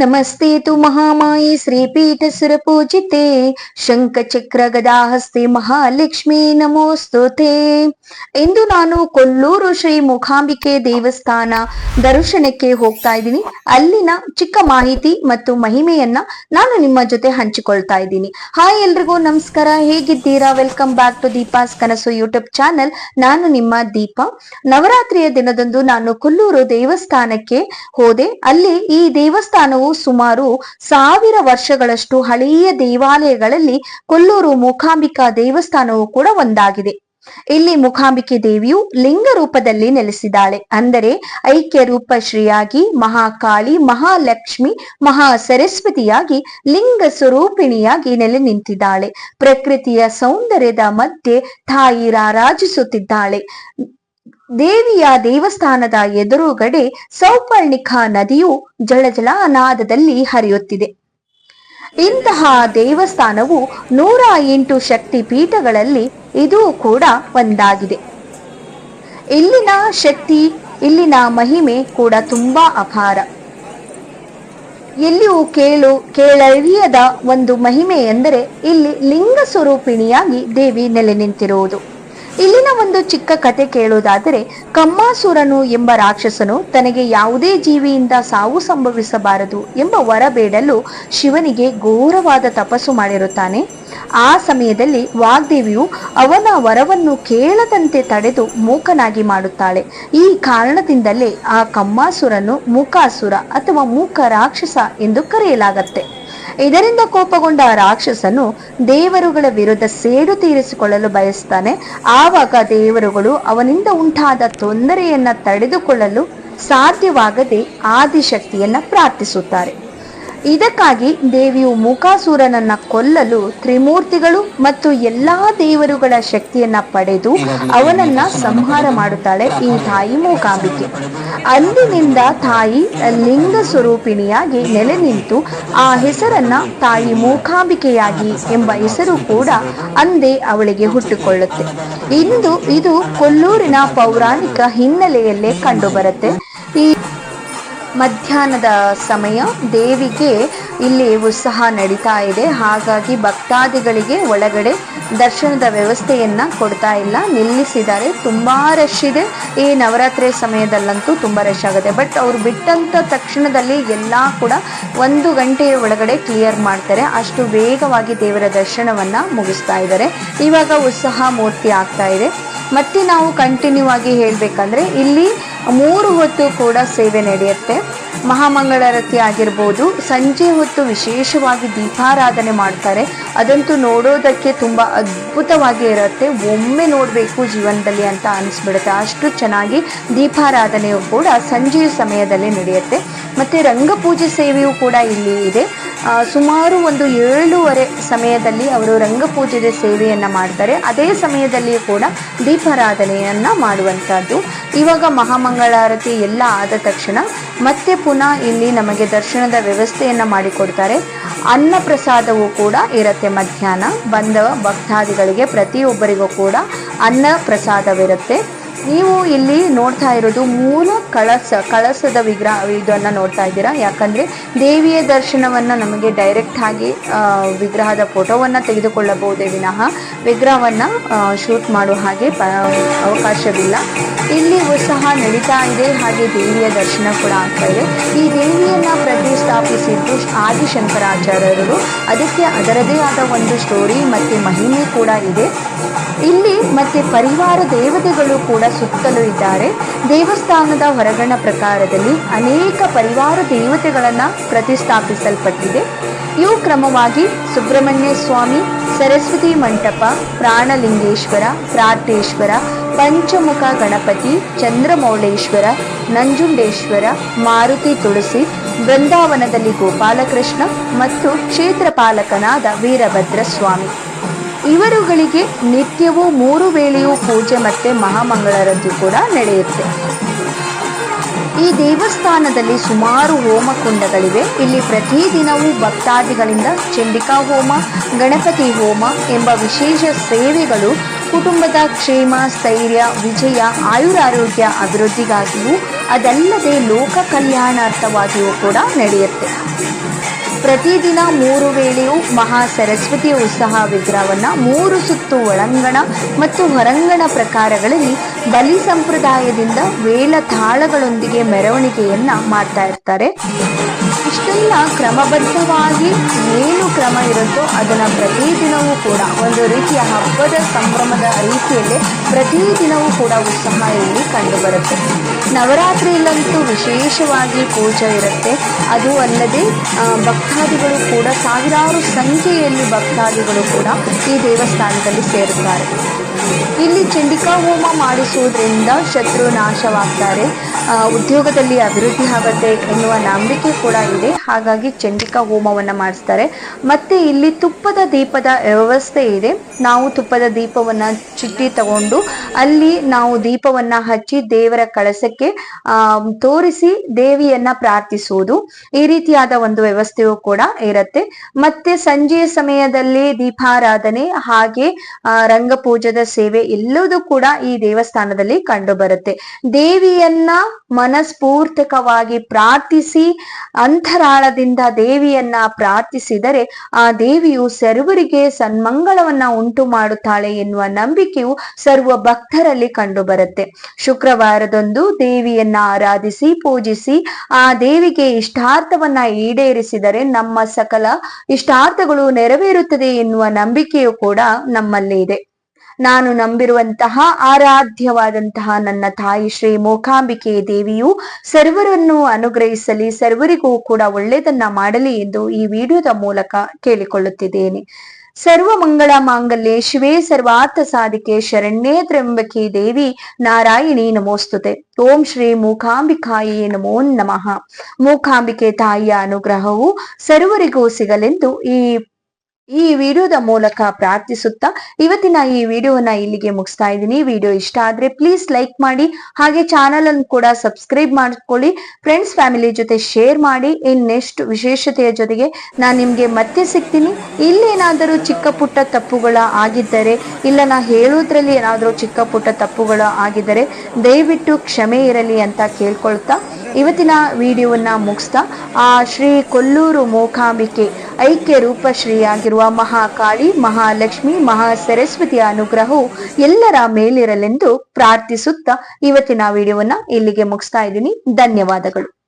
ನಮಸ್ತೆ ತು ಮಹಾಮಾಯಿ ಶ್ರೀಪೀಠ ಸುರಪೂಜಿತೆ ಶಂಖಚಕ್ರ ಗದಾಹಸ್ತೆ ಮಹಾಲಕ್ಷ್ಮಿ ನಮೋಸ್ತುತೆ. ಇಂದು ನಾನು ಕೊಲ್ಲೂರು ಶ್ರೀ ಮುಖಾಂಬಿಕೆ ದೇವಸ್ಥಾನ ದರ್ಶನಕ್ಕೆ ಹೋಗ್ತಾ ಇದ್ದೀನಿ. ಅಲ್ಲಿನ ಚಿಕ್ಕ ಮಾಹಿತಿ ಮತ್ತು ಮಹಿಮೆಯನ್ನ ನಾನು ನಿಮ್ಮ ಜೊತೆ ಹಂಚಿಕೊಳ್ತಾ ಇದ್ದೀನಿ. ಹಾಯ್ ಎಲ್ರಿಗೂ ನಮಸ್ಕಾರ. ಹೇಗಿದ್ದೀರಾ? ವೆಲ್ಕಮ್ ಬ್ಯಾಕ್ ಟು ದೀಪಾಸ್ ಕನಸು ಯೂಟ್ಯೂಬ್ ಚಾನೆಲ್ ನಾನು ನಿಮ್ಮ ದೀಪ. ನವರಾತ್ರಿಯ ದಿನದಂದು ನಾನು ಕೊಲ್ಲೂರು ದೇವಸ್ಥಾನಕ್ಕೆ ಹೋದೆ. ಅಲ್ಲಿ ಈ ದೇವಸ್ಥಾನವು ಸುಮಾರು ಸಾವಿರ ವರ್ಷಗಳಷ್ಟು ಹಳೆಯ ದೇವಾಲಯಗಳಲ್ಲಿ ಕೊಲ್ಲೂರು ಮೂಕಾಂಬಿಕಾ ದೇವಸ್ಥಾನವು ಕೂಡ ಒಂದಾಗಿದೆ. ಇಲ್ಲಿ ಮುಖಾಂಬಿಕೆ ದೇವಿಯು ಲಿಂಗ ರೂಪದಲ್ಲಿ ನೆಲೆಸಿದ್ದಾಳೆ. ಅಂದರೆ ಐಕ್ಯ ರೂಪ ಶ್ರೀಯಾಗಿ ಮಹಾಕಾಳಿ, ಮಹಾಲಕ್ಷ್ಮಿ ಮಹಾ ಸರಸ್ವತಿಯಾಗಿ ಲಿಂಗ ಸ್ವರೂಪಿಣಿಯಾಗಿ ನೆಲೆ ನಿಂತಿದ್ದಾಳೆ. ಪ್ರಕೃತಿಯ ಸೌಂದರ್ಯದ ಮಧ್ಯೆ ತಾಯಿ ರಾರಾಜಿಸುತ್ತಿದ್ದಾಳೆ. ದೇವಿಯ ದೇವಸ್ಥಾನದ ಎದುರುಗಡೆ ಸೌಪರ್ಣಿಕಾ ನದಿಯು ಜಳಜಳ ಅನಾದದಲ್ಲಿ ಹರಿಯುತ್ತಿದೆ. ಇಂತಹ ದೇವಸ್ಥಾನವು ನೂರ ಎಂಟು ಶಕ್ತಿ ಪೀಠಗಳಲ್ಲಿ ಇದು ಕೂಡ ಒಂದಾಗಿದೆ. ಇಲ್ಲಿನ ಶಕ್ತಿ, ಇಲ್ಲಿನ ಮಹಿಮೆ ಕೂಡ ತುಂಬಾ ಅಪಾರ. ಎಲ್ಲಿಯೂ ಕೇಳು, ಕೇಳರಿಯದ ಒಂದು ಮಹಿಮೆ ಎಂದರೆ ಇಲ್ಲಿ ಲಿಂಗ ಸ್ವರೂಪಿಣಿಯಾಗಿ ದೇವಿ ನೆಲೆ ನಿಂತಿರುವುದು ಇಲ್ಲಿನ ಒಂದು ಚಿಕ್ಕ ಕತೆ ಕೇಳುವುದಾದರೆ ಕಮ್ಮಾಸುರನು ಎಂಬ ರಾಕ್ಷಸನು ತನಗೆ ಯಾವುದೇ ಜೀವಿಯಿಂದ ಸಾವು ಸಂಭವಿಸಬಾರದು ಎಂಬ ವರ ಬೇಡಲು ಶಿವನಿಗೆ ಘೋರವಾದ ತಪಸ್ಸು ಮಾಡಿರುತ್ತಾನೆ. ಆ ಸಮಯದಲ್ಲಿ ವಾಗ್ದೇವಿಯು ಅವನ ವರವನ್ನು ಕೇಳದಂತೆ ತಡೆದು ಮೂಕನಾಗಿ ಮಾಡುತ್ತಾಳೆ. ಈ ಕಾರಣದಿಂದಲೇ ಆ ಕಮ್ಮಾಸುರನು ಮೂಕಾಸುರ ಅಥವಾ ಮೂಕ ರಾಕ್ಷಸ ಎಂದು ಕರೆಯಲಾಗತ್ತೆ. ಇದರಿಂದ ಕೋಪಗೊಂಡ ರಾಕ್ಷಸನು ದೇವರುಗಳ ವಿರುದ್ಧ ಸೇಡು ತೀರಿಸಿಕೊಳ್ಳಲು ಬಯಸ್ತಾನೆ. ಆವಾಗ ದೇವರುಗಳು ಅವನಿಂದ ಉಂಟಾದ ತೊಂದರೆಯನ್ನ ತಡೆದುಕೊಳ್ಳಲು ಸಾಧ್ಯವಾಗದೆ ಆದಿಶಕ್ತಿಯನ್ನ ಪ್ರಾರ್ಥಿಸುತ್ತಾರೆ. ಇದಕ್ಕಾಗಿ ದೇವಿಯು ಮೂಕಾಸುರನನ್ನ ಕೊಲ್ಲಲು ತ್ರಿಮೂರ್ತಿಗಳು ಮತ್ತು ಎಲ್ಲಾ ದೇವರುಗಳ ಶಕ್ತಿಯನ್ನ ಪಡೆದು ಅವನನ್ನ ಸಂಹಾರ ಮಾಡುತ್ತಾಳೆ ಈ ತಾಯಿ ಮೂಕಾಂಬಿಕೆ. ಅಂದಿನಿಂದ ತಾಯಿ ಲಿಂಗ ಸ್ವರೂಪಿಣಿಯಾಗಿ ನೆಲೆ ನಿಂತು ಆ ಹೆಸರನ್ನ ತಾಯಿ ಮೂಕಾಂಬಿಕೆಯಾಗಿ ಎಂಬ ಹೆಸರು ಕೂಡ ಅಂದೇ ಅವಳಿಗೆ ಹುಟ್ಟಿಕೊಳ್ಳುತ್ತೆ. ಇಂದು ಇದು ಕೊಲ್ಲೂರಿನ ಪೌರಾಣಿಕ ಹಿನ್ನೆಲೆಯಲ್ಲೇ ಕಂಡುಬರುತ್ತೆ. ಈ ಮಧ್ಯಾಹ್ನದ ಸಮಯ ದೇವಿಗೆ ಇಲ್ಲಿ ಉತ್ಸಾಹ ನಡೀತಾ ಇದೆ. ಹಾಗಾಗಿ ಭಕ್ತಾದಿಗಳಿಗೆ ಒಳಗಡೆ ದರ್ಶನದ ವ್ಯವಸ್ಥೆಯನ್ನು ಕೊಡ್ತಾ ಇಲ್ಲ. ನಿಲ್ಲಿಸಿದ್ದಾರೆ. ತುಂಬ ರಶ್ ಇದೆ. ಈ ನವರಾತ್ರಿ ಸಮಯದಲ್ಲಂತೂ ತುಂಬ ರಶ್ ಆಗುತ್ತೆ. ಬಟ್ ಅವರು ಬಿಟ್ಟಂಥ ತಕ್ಷಣದಲ್ಲಿ ಎಲ್ಲ ಕೂಡ ಒಂದು ಗಂಟೆಯ ಒಳಗಡೆ ಕ್ಲಿಯರ್ ಮಾಡ್ತಾರೆ. ಅಷ್ಟು ವೇಗವಾಗಿ ದೇವರ ದರ್ಶನವನ್ನು ಮುಗಿಸ್ತಾ ಇದ್ದಾರೆ. ಇವಾಗ ಉತ್ಸಾಹ ಮೂರ್ತಿ ಆಗ್ತಾ ಇದೆ. ಮತ್ತೆ ನಾವು ಕಂಟಿನ್ಯೂ ಆಗಿ ಹೇಳಬೇಕಂದ್ರೆ ಇಲ್ಲಿ ಮೂರು ಹೊತ್ತು ಕೂಡ ಸೇವೆ ನಡೆಯುತ್ತೆ. ಮಹಾಮಂಗಳಾರತಿ ಆಗಿರ್ಬೋದು, ಸಂಜೆ ಹೊತ್ತು ವಿಶೇಷವಾಗಿ ದೀಪಾರಾಧನೆ ಮಾಡ್ತಾರೆ. ಅದಂತೂ ನೋಡೋದಕ್ಕೆ ತುಂಬ ಅದ್ಭುತವಾಗಿ ಇರುತ್ತೆ. ಒಮ್ಮೆ ನೋಡಬೇಕು ಜೀವನದಲ್ಲಿ ಅಂತ ಅನಿಸ್ಬಿಡುತ್ತೆ. ಅಷ್ಟು ಚೆನ್ನಾಗಿ ದೀಪಾರಾಧನೆಯು ಕೂಡ ಸಂಜೆಯ ಸಮಯದಲ್ಲಿ ನಡೆಯುತ್ತೆ. ಮತ್ತು ರಂಗಪೂಜೆ ಸೇವೆಯೂ ಕೂಡ ಇಲ್ಲಿ ಇದೆ. ಸುಮಾರು ಒಂದು ಏಳೂವರೆ ಸಮಯದಲ್ಲಿ ಅವರು ರಂಗಪೂಜೆಯ ಸೇವೆಯನ್ನು ಮಾಡ್ತಾರೆ. ಅದೇ ಸಮಯದಲ್ಲಿ ಕೂಡ ದೀಪಾರಾಧನೆಯನ್ನು ಮಾಡುವಂಥದ್ದು. ಇವಾಗ ಮಹಾಮಂಗಳಾರತಿ ಎಲ್ಲ ಆದ ತಕ್ಷಣ ಮತ್ತೆ ಪುನಃ ಇಲ್ಲಿ ನಮಗೆ ದರ್ಶನದ ವ್ಯವಸ್ಥೆಯನ್ನು ಮಾಡಿಕೊಡ್ತಾರೆ. ಅನ್ನ ಪ್ರಸಾದವೂ ಕೂಡ ಇರುತ್ತೆ ಮಧ್ಯಾಹ್ನ. ಬಂದ ಭಕ್ತಾದಿಗಳಿಗೆ ಪ್ರತಿಯೊಬ್ಬರಿಗೂ ಕೂಡ ಅನ್ನ ಪ್ರಸಾದವಿರುತ್ತೆ ನೀವು ಇಲ್ಲಿ ನೋಡ್ತಾ ಇರೋದು ಮೂಲ ಕಳಸ, ಕಳಸದ ವಿಗ್ರಹ, ಇದನ್ನ ನೋಡ್ತಾ ಇದ್ದೀರಾ? ಯಾಕಂದ್ರೆ ದೇವಿಯ ದರ್ಶನವನ್ನ ನಮಗೆ ಡೈರೆಕ್ಟ್ ಆಗಿ ವಿಗ್ರಹದ ಫೋಟೋವನ್ನ ತೆಗೆದುಕೊಳ್ಳಬಹುದೇ ವಿನಃ ವಿಗ್ರಹವನ್ನ ಶೂಟ್ ಮಾಡುವ ಹಾಗೆ ಅವಕಾಶವಿಲ್ಲ. ಇಲ್ಲಿ ಸಹ ನಡೀತಾ ಇದೆ, ಹಾಗೆ ದೇವಿಯ ದರ್ಶನ ಕೂಡ ಆಗ್ತಾ ಇದೆ. ಈ ದೇವಿಯನ್ನ ಪ್ರತಿಷ್ಠಾಪಿಸಿದ್ದು ಆದಿಶಂಕರಾಚಾರ್ಯರು ಅದಕ್ಕೆ ಅದರದೇ ಆದ ಒಂದು ಸ್ಟೋರಿ ಮತ್ತೆ ಮಹಿಮೆ ಕೂಡ ಇದೆ. ಇಲ್ಲಿ ಮತ್ತೆ ಪರಿವಾರ ದೇವತೆಗಳು ಕೂಡ ಸುತ್ತಲೂ ಇದ್ದಾರೆ. ದೇವಸ್ಥಾನದ ಹೊರಗಣ ಪ್ರಕಾರದಲ್ಲಿ ಅನೇಕ ಪರಿವಾರ ದೇವತೆಗಳನ್ನು ಪ್ರತಿಷ್ಠಾಪಿಸಲ್ಪಟ್ಟಿದೆ. ಇವು ಕ್ರಮವಾಗಿ ಸುಬ್ರಹ್ಮಣ್ಯ ಸ್ವಾಮಿ, ಸರಸ್ವತಿ ಮಂಟಪ, ಪ್ರಾಣಲಿಂಗೇಶ್ವರ, ಪ್ರಾರ್ಥೇಶ್ವರ, ಪಂಚಮುಖ ಗಣಪತಿ, ಚಂದ್ರಮೌಳೇಶ್ವರ, ನಂಜುಂಡೇಶ್ವರ, ಮಾರುತಿ ತುಳಸಿ, ಬೃಂದಾವನದಲ್ಲಿ ಗೋಪಾಲಕೃಷ್ಣ ಮತ್ತು ಕ್ಷೇತ್ರಪಾಲಕನಾದ ವೀರಭದ್ರಸ್ವಾಮಿ. ವೀರಭದ್ರ ಸ್ವಾಮಿ ಇವರುಗಳಿಗೆ ನಿತ್ಯವೂ ಮೂರು ವೇಳೆಯೂ ಪೂಜೆ ಮತ್ತೆ ಮಹಾಮಂಗಳಾರತಿ ಕೂಡ ನಡೆಯುತ್ತೆ. ಈ ದೇವಸ್ಥಾನದಲ್ಲಿ ಸುಮಾರು ಹೋಮಕುಂಡಗಳಿವೆ ಇಲ್ಲಿ ಪ್ರತಿದಿನವೂ ಭಕ್ತಾದಿಗಳಿಂದ ಚಂಡಿಕಾ ಹೋಮ ಗಣಪತಿ ಹೋಮ ಎಂಬ ವಿಶೇಷ ಸೇವೆಗಳು ಕುಟುಂಬದ ಕ್ಷೇಮ, ಸ್ಥೈರ್ಯ, ವಿಜಯ, ಆಯುರಾರೋಗ್ಯ ಅಭಿವೃದ್ಧಿಗಾಗಿಯೂ ಅದಲ್ಲದೆ ಲೋಕ ಕಲ್ಯಾಣಾರ್ಥವಾಗಿಯೂ ಕೂಡ ನಡೆಯುತ್ತೆ. ಪ್ರತಿದಿನ ಮೂರು ವೇಳೆಯೂ ಮಹಾ ಸರಸ್ವತಿಯ ಉತ್ಸಾಹ ವಿಗ್ರಹವನ್ನ ಮೂರು ಸುತ್ತು ಒಳಂಗಣ ಮತ್ತು ಹೊರಂಗಣ ಪ್ರಕಾರಗಳಲ್ಲಿ ಬಲಿ ಸಂಪ್ರದಾಯದಿಂದ ವೇಳ ತಾಳಗಳೊಂದಿಗೆ ಮೆರವಣಿಗೆಯನ್ನ ಮಾಡ್ತಾ ಇರ್ತಾರೆ. ಇಷ್ಟೆಲ್ಲ ಕ್ರಮಬದ್ಧವಾಗಿ ಏನು ಕ್ರಮ ಇರುತ್ತೋ ಅದನ್ನು ಪ್ರತಿದಿನವೂ ಕೂಡ ಒಂದು ರೀತಿಯ ಹಬ್ಬದ ಸಂಭ್ರಮದ ರೀತಿಯಲ್ಲಿ ಪ್ರತಿದಿನವೂ ಕೂಡ ಉತ್ಸಾಹ ಇಲ್ಲಿ ಕಂಡುಬರುತ್ತೆ ನವರಾತ್ರಿಯಲ್ಲಂತೂ ವಿಶೇಷವಾಗಿ ಪೂಜೆ ಇರುತ್ತೆ. ಅದು ಅಲ್ಲದೆ ಭಕ್ತಾದಿಗಳು ಕೂಡ ಸಾವಿರಾರು ಸಂಖ್ಯೆಯಲ್ಲಿ ಭಕ್ತಾದಿಗಳು ಕೂಡ ಈ ದೇವಸ್ಥಾನದಲ್ಲಿ ಸೇರುತ್ತಾರೆ. ಇಲ್ಲಿ ಚಂಡಿಕಾ ಹೋಮ ಮಾಡಿಸುವುದರಿಂದ ಶತ್ರು ನಾಶವಾಗ್ತಾರೆ. ಉದ್ಯೋಗದಲ್ಲಿ ಅಭಿವೃದ್ಧಿ ಆಗುತ್ತೆ ಎನ್ನುವ ನಂಬಿಕೆ ಕೂಡ ಇದೆ ಹಾಗಾಗಿ ಚಂಡಿಕಾ ಹೋಮವನ್ನ ಮಾಡಿಸ್ತಾರೆ. ಮತ್ತೆ ಇಲ್ಲಿ ತುಪ್ಪದ ದೀಪದ ವ್ಯವಸ್ಥೆ ಇದೆ. ನಾವು ತುಪ್ಪದ ದೀಪವನ್ನ ಚಿಟ್ಟಿ ತಗೊಂಡು ಅಲ್ಲಿ ನಾವು ದೀಪವನ್ನ ಹಚ್ಚಿ ದೇವರ ಕಳಸಕ್ಕೆ ತೋರಿಸಿ ದೇವಿಯನ್ನ ಪ್ರಾರ್ಥಿಸುವುದು. ಈ ರೀತಿಯಾದ ಒಂದು ವ್ಯವಸ್ಥೆಯು ಕೂಡ ಇರುತ್ತೆ. ಮತ್ತೆ ಸಂಜೆಯ ಸಮಯದಲ್ಲಿ ದೀಪಾರಾಧನೆ ಹಾಗೆ ರಂಗಪೂಜದ ಸೇವೆ ಎಲ್ಲದೂ ಕೂಡ ಈ ದೇವಸ್ಥಾನದಲ್ಲಿ ಕಂಡು ಬರುತ್ತೆ ದೇವಿಯನ್ನ ಮನಸ್ಫೂರ್ತಕವಾಗಿ ಪ್ರಾರ್ಥಿಸಿ ಅಂತರಾಳದಿಂದ ದೇವಿಯನ್ನ ಪ್ರಾರ್ಥಿಸಿದರೆ ಆ ದೇವಿಯು ಸರ್ವರಿಗೆ ಸನ್ಮಂಗಳವನ್ನ ಉಂಟು ಮಾಡುತ್ತಾಳೆ ಎನ್ನುವ ನಂಬಿಕೆಯು ಸರ್ವ ಭಕ್ತರಲ್ಲಿ ಕಂಡುಬರುತ್ತೆ ಶುಕ್ರವಾರದಂದು ದೇವಿಯನ್ನ ಆರಾಧಿಸಿ, ಪೂಜಿಸಿ, ಆ ದೇವಿಗೆ ಇಷ್ಟಾರ್ಥವನ್ನ ಈಡೇರಿಸಿದರೆ ನಮ್ಮ ಸಕಲ ಇಷ್ಟಾರ್ಥಗಳು ನೆರವೇರುತ್ತದೆ ಎನ್ನುವ ನಂಬಿಕೆಯು ಕೂಡ ನಮ್ಮಲ್ಲಿ ಇದೆ ನಾನು ನಂಬಿರುವಂತಹ ಆರಾಧ್ಯವಾದಂತಹ ನನ್ನ ತಾಯಿ ಶ್ರೀ ಮೂಕಾಂಬಿಕೆ ದೇವಿಯು ಸರ್ವರನ್ನು ಅನುಗ್ರಹಿಸಲಿ, ಸರ್ವರಿಗೂ ಕೂಡ ಒಳ್ಳೆಯದನ್ನ ಮಾಡಲಿ ಎಂದು ಈ ವಿಡಿಯೋದ ಮೂಲಕ ಕೇಳಿಕೊಳ್ಳುತ್ತಿದ್ದೇನೆ. ಸರ್ವ ಮಂಗಳ ಮಾಂಗಲ್ಯ, ಶಿವೇ ಸರ್ವಾರ್ಥ ಸಾಧಿಕೆ, ಶರಣ್ಯೇ ತ್ರ್ಯಂಬಕೆ ದೇವಿ, ನಾರಾಯಣಿ ನಮೋಸ್ತುತೆ. ಓಂ ಶ್ರೀ ಮೂಕಾಂಬಿಕಾಯೇ ನಮೋ ನಮಃ. ಮೂಕಾಂಬಿಕೆ ತಾಯಿಯ ಅನುಗ್ರಹವು ಸರ್ವರಿಗೂ ಸಿಗಲೆಂದು ಈ ಈ ವಿಡಿಯೋದ ಮೂಲಕ ಪ್ರಾರ್ಥಿಸುತ್ತಾ ಇವತ್ತಿನ ಈ ವಿಡಿಯೋನ ಇಲ್ಲಿಗೆ ಮುಗಿಸ್ತಾ ಇದ್ದೀನಿ. ವಿಡಿಯೋ ಇಷ್ಟ ಆದ್ರೆ ಪ್ಲೀಸ್ ಲೈಕ್ ಮಾಡಿ, ಹಾಗೆ ಚಾನಲ್ ಅನ್ನು ಕೂಡ ಸಬ್ಸ್ಕ್ರೈಬ್ ಮಾಡ್ಕೊಳ್ಳಿ ಫ್ರೆಂಡ್ಸ್ ಫ್ಯಾಮಿಲಿ ಜೊತೆ ಶೇರ್ ಮಾಡಿ ಇನ್ ನೆಕ್ಸ್ಟ್ ವಿಶೇಷತೆಯ ಜೊತೆಗೆ ನಾನು ನಿಮ್ಗೆ ಮತ್ತೆ ಸಿಗ್ತೀನಿ. ಇಲ್ಲೇನಾದರೂ ಚಿಕ್ಕ ಪುಟ್ಟ ತಪ್ಪುಗಳ ಆಗಿದ್ದರೆ, ಇಲ್ಲ ನಾ ಹೇಳೋದ್ರಲ್ಲಿ ಏನಾದರೂ ಚಿಕ್ಕ ಪುಟ್ಟ ತಪ್ಪುಗಳ ಆಗಿದ್ದರೆ, ದಯವಿಟ್ಟು ಕ್ಷಮೆ ಇರಲಿ ಅಂತ ಕೇಳ್ಕೊಳ್ತಾ ಇವತ್ತಿನ ವಿಡಿಯೋವನ್ನ ಮುಗಿಸ್ತಾ, ಆ ಶ್ರೀ ಕೊಲ್ಲೂರು ಮೂಕಾಂಬಿಕೆ ಐಕ್ಯ ರೂಪಶ್ರೀಯಾಗಿರುವ ಮಹಾಕಾಳಿ, ಮಹಾಲಕ್ಷ್ಮಿ ಮಹಾ ಸರಸ್ವತಿಯ ಅನುಗ್ರಹವು ಎಲ್ಲರ ಮೇಲಿರಲೆಂದು ಪ್ರಾರ್ಥಿಸುತ್ತಾ ಇವತ್ತಿನ ವಿಡಿಯೋವನ್ನ ಇಲ್ಲಿಗೆ ಮುಗಿಸ್ತಾ ಇದ್ದೀನಿ. ಧನ್ಯವಾದಗಳು.